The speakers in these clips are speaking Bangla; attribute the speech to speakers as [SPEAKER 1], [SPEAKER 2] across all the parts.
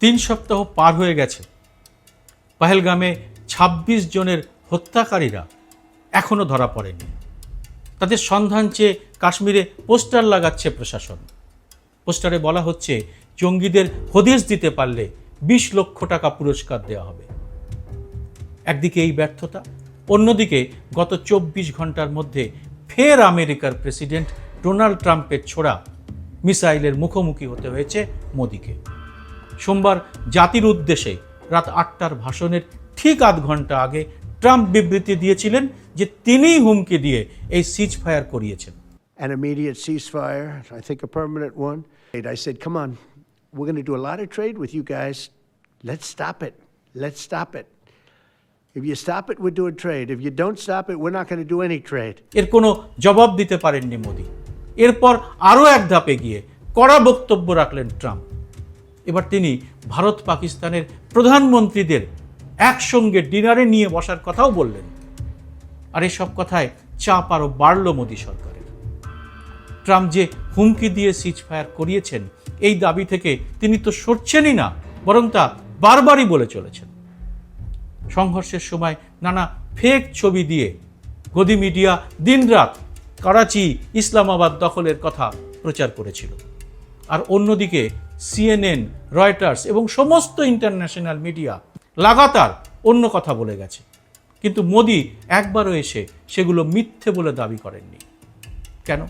[SPEAKER 1] তিন সপ্তাহ পার হয়ে গেছে। পাহেলগামে ২৬ জনের হত্যাকারীরা এখনও ধরা পড়েনি। তাদের সন্ধান চেয়ে কাশ্মীরে পোস্টার লাগাচ্ছে প্রশাসন। পোস্টারে বলা হচ্ছে, জঙ্গিদের হদিশ দিতে পারলে বিশ লক্ষ টাকা পুরস্কার দেওয়া হবে। একদিকে এই ব্যর্থতা, অন্যদিকে গত চব্বিশ ঘণ্টার মধ্যে ফের আমেরিকার প্রেসিডেন্ট ডোনাল্ড ট্রাম্পের ছোড়া মিসাইলের মুখোমুখি হতে হয়েছে মোদিকে। সোমবার জাতির উদ্দেশ্যে রাত আটটার ভাষণের ঠিক আধ ঘণ্টা আগে ট্রাম্প বিবৃতি দিয়েছিলেন যে তিনিই হুমকি দিয়ে এই সিজ ফায়ার করিয়েছেন
[SPEAKER 2] an immediate ceasefire, I think a permanent one. I said, come on, we're going to do a lot of trade with you guys. Let's stop it. Let's stop it. If you stop it, we're doing trade. If you don't stop it, we're not going to do any trade.
[SPEAKER 1] এর কোনো জবাব দিতে পারেননি মোদি এরপর আরও এক ধাপে গিয়ে কড়া বক্তব্য রাখলেন ট্রাম্প এবার তিনি ভারত পাকিস্তানের প্রধানমন্ত্রীদের একসঙ্গে ডিনারে নিয়ে বসার কথাও বললেন। আর এসব কথায় চাপ আরও বাড়ল মোদী সরকারের। ট্রাম্প যে হুমকি দিয়ে সিজ ফায়ার করিয়েছেন, এই দাবি থেকে তিনি তো সরছেনই না, বরং তা বারবারই বলে চলেছেন। সংঘর্ষের সময় নানা ফেক ছবি দিয়ে গদি মিডিয়া দিনরাত করাচি ইসলামাবাদ দখলের কথা প্রচার করেছিল। আর অন্যদিকে সিএনএন রয়টার্স এবং সমস্ত ইন্টারন্যাশনাল মিডিয়া লাগাতার অন্য কথা বলে গেছে। কিন্তু মোদি একবারও এসে সেগুলো মিথ্যে বলে দাবি করেননি। কেন?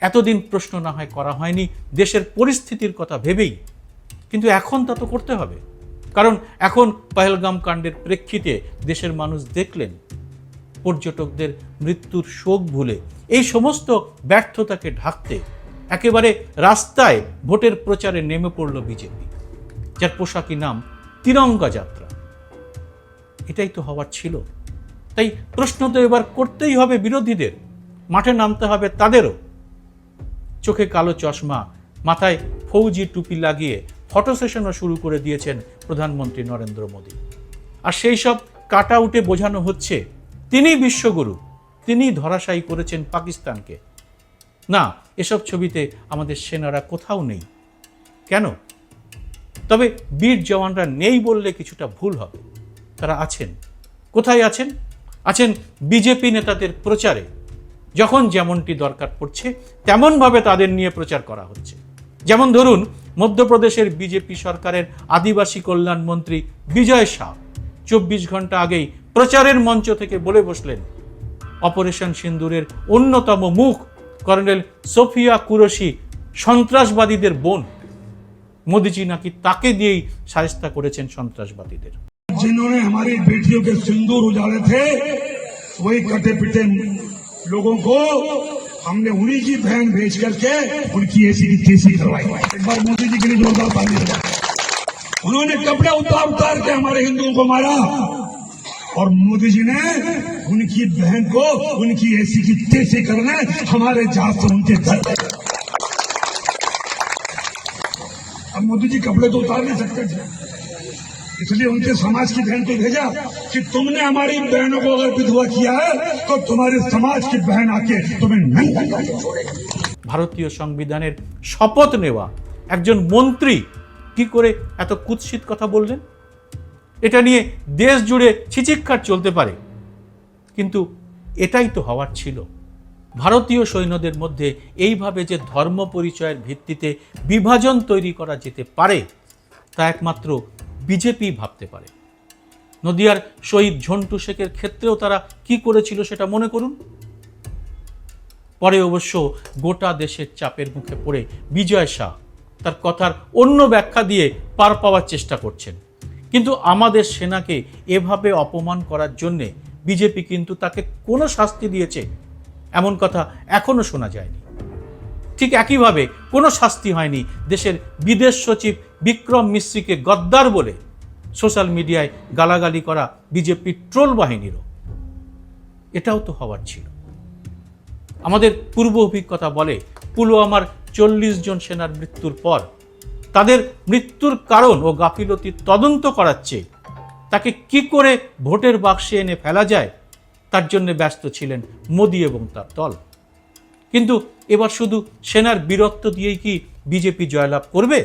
[SPEAKER 1] এতদিন প্রশ্ন না হয় করা হয়নি, দেশের পরিস্থিতির কথা ভেবেই। কিন্তু এখন তা তো করতে হবে। কারণ এখন পহেলগাম কাণ্ডের প্রেক্ষিতে দেশের মানুষ দেখলেন, পর্যটকদের মৃত্যুর শোক ভুলে এই সমস্ত ব্যর্থতাকে ঢাকতে একেবারে রাস্তায় ভোটের প্রচারে নেমে পড়ল বিজেপি। যার পোশাকি নাম তিরঙ্গা যাত্রা। এটাই তো হওয়ার ছিল। তাই প্রশ্ন তো এবার করতেই হবে বিরোধীদের। মাঠে নামতে হবে তাদেরও। চোখে কালো চশমা, মাথায় ফৌজি টুপি লাগিয়ে ফটো সেশনও শুরু করে দিয়েছেন প্রধানমন্ত্রী নরেন্দ্র মোদী। আর সেই সব কাট আউটে বোঝানো হচ্ছে তিনি বিশ্বগুরু তিনি ধরাশায়ী করেছেন পাকিস্তানকে। না এসব ছবিতে আমাদের সেনারা কোথাও নেই। কেন? তবে বীর জওয়ানরা নেই বললে কিছুটা ভুল হবে। তারা আছেন। কোথায় আছেন? আছেন বিজেপি নেতাদের প্রচারে। যখন যেমনটি দরকার পড়ছে, তেমনভাবে তাদের নিয়ে প্রচার করা হচ্ছে। যেমন ধরুন, মধ্যপ্রদেশের বিজেপি সরকারের আদিবাসী কল্যাণ মন্ত্রী বিজয় শাহ। চব্বিশ ঘণ্টা আগেই প্রচারের মঞ্চ থেকে বলে বসলেন, অপারেশন সিন্দুরের অন্যতম মুখ কর্নেল সোফিয়া কুরশি সন্ত্রাসবাদীদের বোন মোদিজি নাকি তাকে দিয়েই সারিস্তা করেছেন সন্ত্রাসবাদীদের
[SPEAKER 3] जिन्होंने हमारी बेटियों के सिंदूर उजाड़े थे वही कटे पिटे लोगों को हमने उन्हीं की बहन भेज करके उनकी ऐसी की तेजी करवाई एक बार मोदी जी के लिए जोरदार ताली दो। उन्होंने कपड़े उतार उतार के हमारे हिंदुओं को मारा और मोदी जी ने उनकी बहन को उनकी ऐसी की तेजी करने हमारे जहाज से उनके घर ले गए। अब मोदी जी कपड़े तो उतार नहीं सकते थे इसलिए उनके समाज की बहन को भेजा कि तुमने हमारी बहनों को अगर विधवा किया है तो तुम्हारे समाज की बहन आके तुम्हें नहीं करके छोड़ेगी
[SPEAKER 1] ভারতীয় সংবিধানের শপথ নেওয়া একজন মন্ত্রী কি করে এত কুৎসিত কথা বললেন এটা নিয়ে দেশ জুড়ে ছিচিক্ষার চলতে পারে। কিন্তু এটাই তো হওয়ার ছিল। ভারতীয় সৈন্যদের মধ্যে এইভাবে যে ধর্ম পরিচয়ের ভিত্তিতে বিভাজন তৈরি করা যেতে পারে, তা একমাত্র বিজেপি ভাবতে পারে। নদিয়ার শহীদ ঝন্টু শেখের ক্ষেত্রেও তারা কি করেছিল সেটা মনে করুন? পরে অবশ্য গোটা দেশের চাপের মুখে পড়ে বিজয় শাহ তার কথার অন্য ব্যাখ্যা দিয়ে পার পাওয়ার চেষ্টা করছেন। কিন্তু আমাদের সেনাকে এভাবে অপমান করার জন্যে বিজেপি কিন্তু তাকে কোনো শাস্তি দিয়েছে, এমন কথা এখনও শোনা যায়নি। ঠিক একইভাবে কোনো শাস্তি হয়নি দেশের বিদেশ সচিব বিক্রম মিশ্রিকে গদ্দার বলে সোশ্যাল মিডিয়ায় গালাগালি করা বিজেপির ট্রোল বাহিনীরও। এটাও তো হওয়ার ছিল। আমাদের পূর্ব অভিজ্ঞতা বলে পুলওয়ামার চল্লিশ জন সেনার মৃত্যুর পর তাদের মৃত্যুর কারণ ও গাফিলতির তদন্ত করাচ্ছে তাকে কি করে ভোটের বাক্সে এনে ফেলা যায়, তার জন্য ব্যস্ত ছিলেন মোদী এবং তার দল। কিন্তু এবার শুধু সেনার বীরত্ব দিয়েই কি বিজেপি জয়লাভ করবে?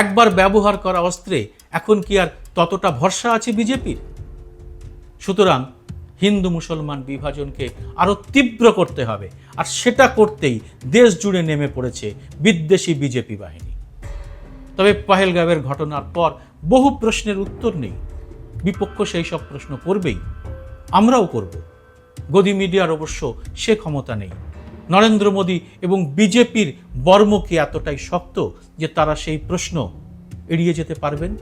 [SPEAKER 1] একবার ব্যবহার করা অস্ত্রে এখন কি আর ততটা ভরসা আছে বিজেপির? সুতরাং হিন্দু মুসলমান বিভাজনকে আরও তীব্র করতে হবে, আর সেটা করতেই দেশ জুড়ে নেমে পড়েছে বিদ্বেষী বিজেপি বাহিনী। তবে পাহেলগাঁওয়ের ঘটনার পর বহু প্রশ্নের উত্তর নেই। বিপক্ষ সেই সব প্রশ্ন করবেই। আমরাও করব। গদি মিডিয়ার অবশ্য সে ক্ষমতা নেই। নরেন্দ্র মোদী এবং বিজেপির বর্ম কি এতটাই শক্ত যে তারা সেই প্রশ্ন এড়িয়ে যেতে পারবেন?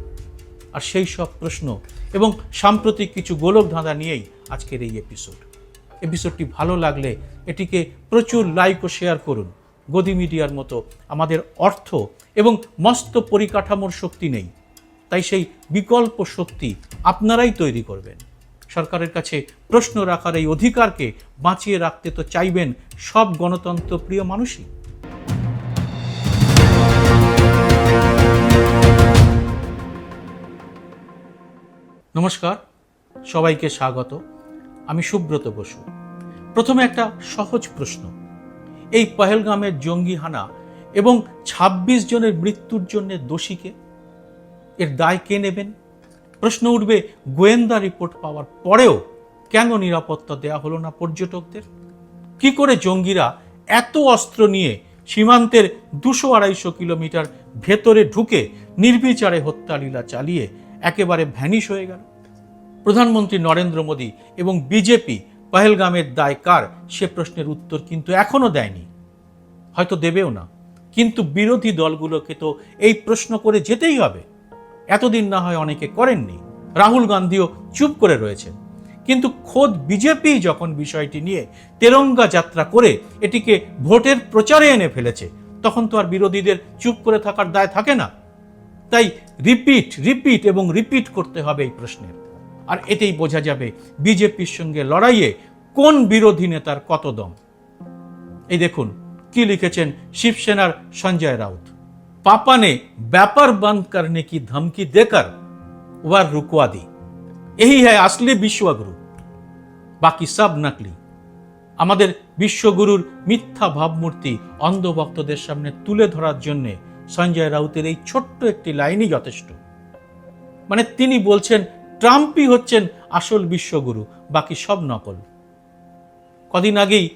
[SPEAKER 1] আর সেই সব প্রশ্ন এবং সাম্প্রতিক কিছু গোলক ধাঁধা নিয়েই আজকের এই এপিসোড এপিসোডটি ভালো লাগলে এটিকে প্রচুর লাইক ও শেয়ার করুন। গদি মিডিয়ার মতো আমাদের অর্থ এবং মস্ত পরিকাঠামোর শক্তি নেই। তাই সেই বিকল্প শক্তি আপনারাই তৈরি করবেন। সরকারের কাছে প্রশ্ন রাখার এই অধিকারকে বাঁচিয়ে রাখতে তো চাইবেন সব গণতন্ত্র প্রিয় মানুষই। নমস্কার, সবাইকে স্বাগত। আমি সুব্রত বসু। প্রথমে একটা সহজ প্রশ্ন। এই পহেলগামের জঙ্গি হানা এবং ২৬ জনের মৃত্যুর জন্য দোষীকে? এর দায় কে নেবেন? প্রশ্ন উঠবে, গোয়েন্দা রিপোর্ট পাওয়ার পরেও কেন নিরাপত্তা দেয়া হলো না পর্যটকদের? কি করে জঙ্গিরা এত অস্ত্র নিয়ে সীমান্তের দুশো আড়াইশো কিলোমিটার ভেতরে ঢুকে নির্বিচারে হত্যালীলা চালিয়ে একেবারে ভ্যানিশ হয়ে গেল? প্রধানমন্ত্রী নরেন্দ্র মোদী এবং বিজেপি পহেলগামের দায় কার? সে প্রশ্নের উত্তর কিন্তু এখনও দেয়নি। হয়তো দেবেও না। কিন্তু বিরোধী দলগুলোকে তো এই প্রশ্ন করে যেতেই হবে। এতদিন না হয় অনেকে করেননি। রাহুল গান্ধীও চুপ করে রয়েছেন। কিন্তু খোদ বিজেপি যখন বিষয়টি নিয়ে তেরঙ্গা যাত্রা করে এটিকে ভোটের প্রচারে এনে ফেলেছে, তখন তো আর বিরোধীদের চুপ করে থাকার দায় থাকে না। তাই রিপিট রিপিট এবং রিপিট করতে হবে এই প্রশ্নের। আর এতেই বোঝা যাবে বিজেপির সঙ্গে লড়াইয়ে কোন বিরোধী নেতার কত দম। এই দেখুন, কি লিখেছেন শিবসেনার সঞ্জয় রাউত। পাপানে ব্যাপার বন্ধ কারণে কি ধমকি দেকার ওয়ার রুকওয়া দি এই হ্যায় আসলে বিশ্বগুরু। বাকি সব নাকলি। আমাদের বিশ্বগুরুর মিথ্যা ভাবমূর্তি অন্ধভক্তদের সামনে তুলে ধরার জন্যে সঞ্জয় রাউতের এই ছোট্ট একটি লাইনই যথেষ্ট। মানে তিনি বলছেন ট্রাম্পই হচ্ছেন আসল বিশ্বগুরু, বাকি সব নকল। কদিন আগেই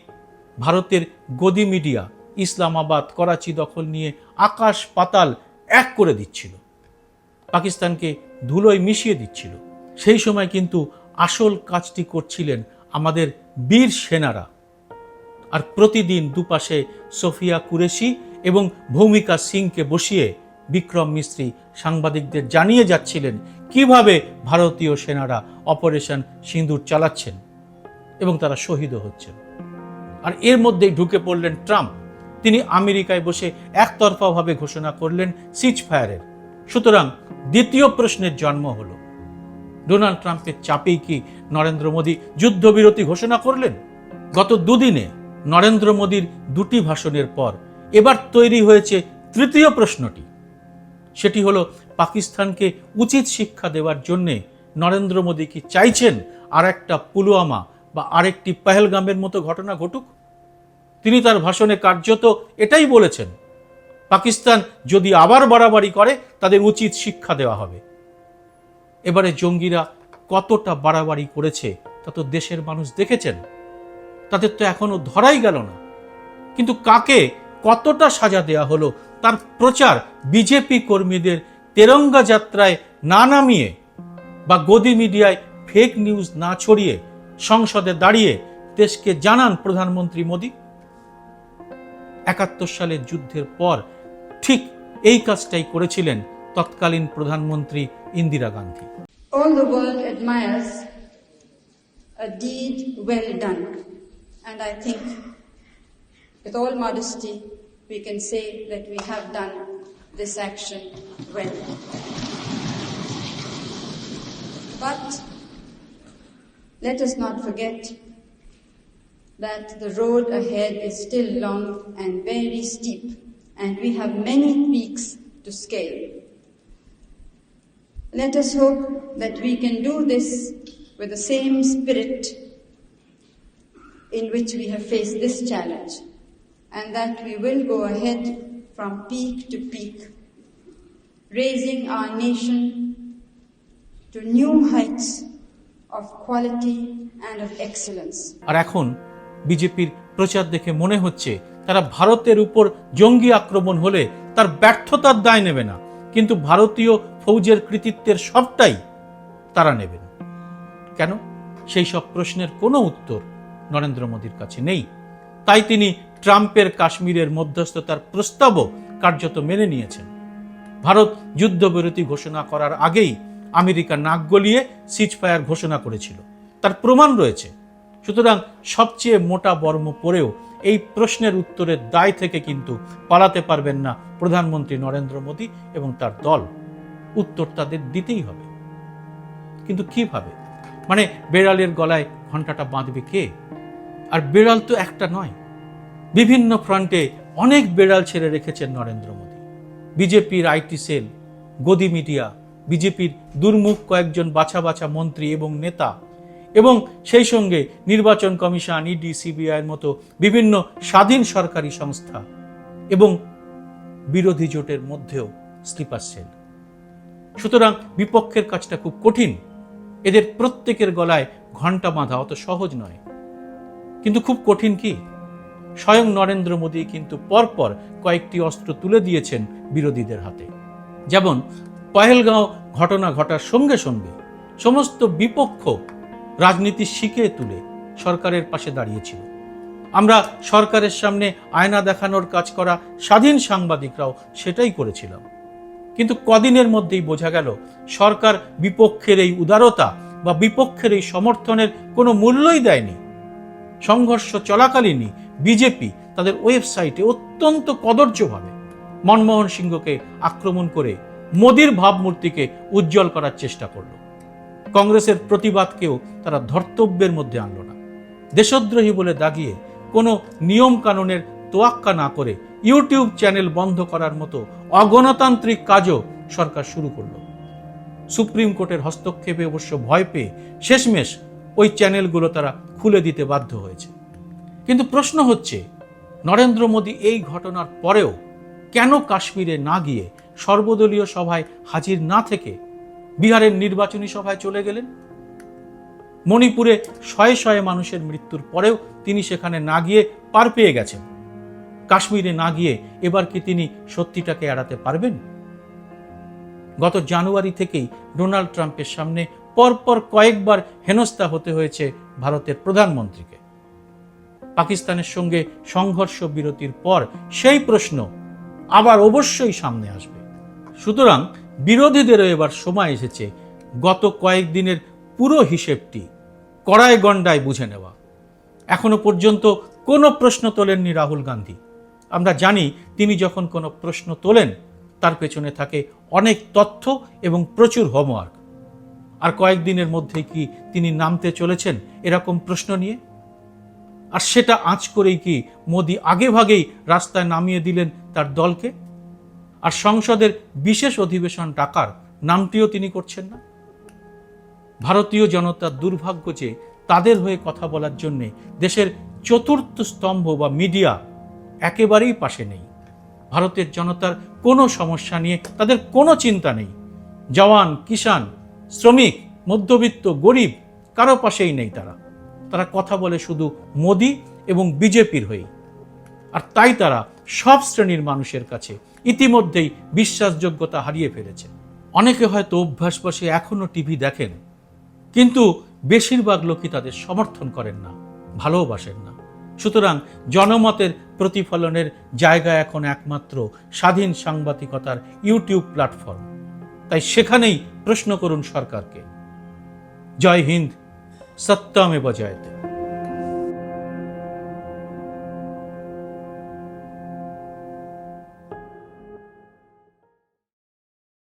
[SPEAKER 1] ভারতের গদি মিডিয়া ইসলামাবাদ, করাচি দখল নিয়ে আকাশ পাতাল এক করে দিচ্ছিল। পাকিস্তানকে ধুলোয় মিশিয়ে দিচ্ছিল। সেই সময় কিন্তু আসল কাজটি করছিলেন আমাদের বীর সেনারা। আর প্রতিদিন দুপাশে সোফিয়া কুরেশি এবং ভৌমিকা সিংকে বসিয়ে বিক্রম মিস্ত্রি সাংবাদিকদের জানিয়ে যাচ্ছিলেন কীভাবে ভারতীয় সেনারা অপারেশন সিঁদুর চালাচ্ছেন এবং তারা শহীদও হচ্ছেন। আর এর মধ্যেই ঢুকে পড়লেন ট্রাম্প। তিনি আমেরিকায় বসে একতরফাভাবে ঘোষণা করলেন সিজ ফায়ারের সুতরাং দ্বিতীয় প্রশ্নের জন্ম হল, ডোনাল্ড ট্রাম্পের চাপেই কি নরেন্দ্র মোদী যুদ্ধবিরতি ঘোষণা করলেন? গত দুদিনে নরেন্দ্র মোদীর দুটি ভাষণের পর এবার তৈরি হয়েছে তৃতীয় প্রশ্নটি। সেটি হলো পাকিস্তানকে উচিত শিক্ষা দেওয়ার জন্যে নরেন্দ্র মোদী কি চাইছেন আর একটা পুলওয়ামা বা আরেকটি পেহেলগামের মতো ঘটনা ঘটুক? তিনি তার ভাষণে কার্যত এটাই বলেছেন, পাকিস্তান যদি আবার বাড়াবাড়ি করে, তাদের উচিত শিক্ষা দেওয়া হবে। এবারে জঙ্গিরা কতটা বাড়াবাড়ি করেছে, তা তো দেশের মানুষ দেখেছেন। তাদের তো এখনও ধরাই গেল না। কিন্তু কাকে কতটা সাজা দেয়া হলো, তার প্রচার বিজেপি কর্মীদের তেরঙ্গা যাত্রায় না নামিয়ে বা গদি মিডিয়ায় ফেক নিউজ না ছড়িয়ে সংসদে দাঁড়িয়ে দেশকে জানান প্রধানমন্ত্রী মোদী একাত্তর সালের যুদ্ধের পর ঠিক এই কাজটাই করেছিলেন তৎকালীন প্রধানমন্ত্রী Indira Gandhi
[SPEAKER 4] All the world admires a deed well done. And I think, with all modesty, we can say that we have done this action well. But let us not forget that the road ahead is still long and very steep, and we have many peaks to scale. Let us hope that we can do this with the same spirit in which we have faced this challenge, and that we will go ahead from peak to peak, raising our nation to new heights of quality and of excellence.
[SPEAKER 1] আর এখন বিজেপির প্রচার দেখে মনে হচ্ছে তারা ভারতের উপর জঙ্গি আক্রমণ হলে তার ব্যর্থতার দায় নেবে না কিন্তু ভারতীয় ফৌজের কৃতিত্বের সবটাই তারা নেবেন। কেন? সেই সব প্রশ্নের কোনো উত্তর নরেন্দ্র মোদীর কাছে নেই। তাই তিনি ট্রাম্পের কাশ্মীরের মধ্যস্থতার প্রস্তাবও কার্যত মেনে নিয়েছেন। ভারত যুদ্ধবিরতি ঘোষণা করার আগেই আমেরিকা নাক গলিয়ে সিজ ফায়ার ঘোষণা করেছিল। তার প্রমাণ রয়েছে। সুতরাং সবচেয়ে মোটা বর্ম পরেও এই প্রশ্নের উত্তরের দায় থেকে কিন্তু পালাতে পারবেন না প্রধানমন্ত্রী নরেন্দ্র মোদী এবং তার দল। উত্তর তাদের দিতেই হবে। কিন্তু কীভাবে? মানে বেড়ালের গলায় ঘন্টাটা বাঁধবে কে? আর বেড়াল তো একটা নয়। বিভিন্ন ফ্রন্টে অনেক বেড়াল ছেড়ে রেখেছেন নরেন্দ্র মোদী। বিজেপির আইটি সেল, গদি মিডিয়া, বিজেপির দুর্মুখ কয়েকজন বাছা বাছা মন্ত্রী এবং নেতা, এবং সেই সঙ্গে নির্বাচন কমিশন, ইডি, সিবিআইয়ের মতো বিভিন্ন স্বাধীন সরকারি সংস্থা এবং বিরোধী জোটের মধ্যেও স্লিপার সেল। সুতরাং বিপক্ষের কাজটা খুব কঠিন। এদের প্রত্যেকের গলায় ঘণ্টা বাঁধা অত সহজ নয়। কিন্তু খুব কঠিন কি? স্বয়ং নরেন্দ্র মোদী কিন্তু পরপর কয়েকটি অস্ত্র তুলে দিয়েছেন বিরোধীদের হাতে। যেমন, পহেলগাঁও ঘটনা ঘটার সঙ্গে সঙ্গে সমস্ত বিপক্ষ রাজনীতি শিখে তুলে সরকারের পাশে দাঁড়িয়েছিল। আমরা সরকারের সামনে আয়না দেখানোর কাজ করা স্বাধীন সাংবাদিকরাও সেটাই করেছিলাম। কিন্তু কদিনের মধ্যেই বোঝা গেল, সরকার বিপক্ষের এই উদারতা বা বিপক্ষের এই সমর্থনের কোনো মূল্যই দেয়নি। সংঘর্ষ চলাকালীনই বিজেপি তাদের ওয়েবসাইটে অত্যন্ত কদর্যভাবে মনমোহন সিংহকে আক্রমণ করে মোদির ভাবমূর্তিকে উজ্জ্বল করার চেষ্টা করল। কংগ্রেসের প্রতিবাদকেও তারা ধর্তব্যের মধ্যে আনল না। দেশদ্রোহী বলে দাগিয়ে কোনো নিয়ম কানুনের তোয়াক্কা না করে ইউটিউব চ্যানেল বন্ধ করার মতো অগণতান্ত্রিক কাজও সরকার শুরু করল। সুপ্রিম কোর্টের হস্তক্ষেপে অবশ্য ভয় পেয়ে শেষমেশ ওই চ্যানেলগুলো তারা খুলে দিতে বাধ্য হয়েছে। কিন্তু প্রশ্ন হচ্ছে, নরেন্দ্র মোদী এই ঘটনার পরেও কেন কাশ্মীরে না গিয়ে সর্বদলীয় সভায় হাজির না থেকে বিহারের নির্বাচনী সভায় চলে গেলেন? মণিপুরে শয়ে শয়ে মানুষের মৃত্যুর পরেও তিনি সেখানে না গিয়ে পার পেয়ে গেছেন। কাশ্মীরে না গিয়ে এবার কি তিনি সত্যিটাকে এড়াতে পারবেন? গত জানুয়ারি থেকেই ডোনাল্ড ট্রাম্পের সামনে পরপর কয়েকবার হেনস্থা হতে হয়েছে ভারতের প্রধানমন্ত্রীকে। পাকিস্তানের সঙ্গে সংঘর্ষ বিরতির পর সেই প্রশ্ন আবার অবশ্যই সামনে আসবে। সুতরাং বিরোধীদেরও এবার সময় এসেছে গত কয়েকদিনের পুরো হিসেবটি কড়ায় গণ্ডায় বুঝে নেওয়া। এখনও পর্যন্ত কোনো প্রশ্ন তোলেননি রাহুল গান্ধী। আমরা জানি তিনি যখন কোনো প্রশ্ন তোলেন, তার পেছনে থাকে অনেক তথ্য এবং প্রচুর হোমওয়ার্ক আর কয়েকদিনের মধ্যে কি তিনি নামতে চলেছেন এরকম প্রশ্ন নিয়ে? আর সেটা আঁচ করেই কি মোদি আগেভাগেই রাস্তায় নামিয়ে দিলেন তার দলকে? আর সংসদের বিশেষ অধিবেশন ডাকার নামটিও তিনি করছেন না? ভারতীয় জনতার দুর্ভাগ্য যে তাদের হয়ে কথা বলার জন্যে দেশের চতুর্থ স্তম্ভ বা মিডিয়া একেবারেই পাশে নেই। ভারতের জনতার কোনো সমস্যা নিয়ে তাদের কোনো চিন্তা নেই। জওয়ান কিষান শ্রমিক, মধ্যবিত্ত, গরিব কারও পাশেই নেই তারা। তারা কথা বলে শুধু মোদি এবং বিজেপির হয়েই। আর তাই তারা সব শ্রেণির মানুষের কাছে ইতিমধ্যেই বিশ্বাসযোগ্যতা হারিয়ে ফেলেছে। অনেকে হয়তো অভ্যাস বসে এখনও টিভি দেখেন, কিন্তু বেশিরভাগ লোকই তাদের সমর্থন করেন না, ভালোবাসেন না। সুতরাং জনমতের প্রতিফলনের জায়গা এখন একমাত্র স্বাধীন সাংবাদিকতার ইউটিউব প্ল্যাটফর্ম। তাই সেখানেই প্রশ্ন করুন সরকারকে। জয় হিন্দ। सत्ता में बजाए थे।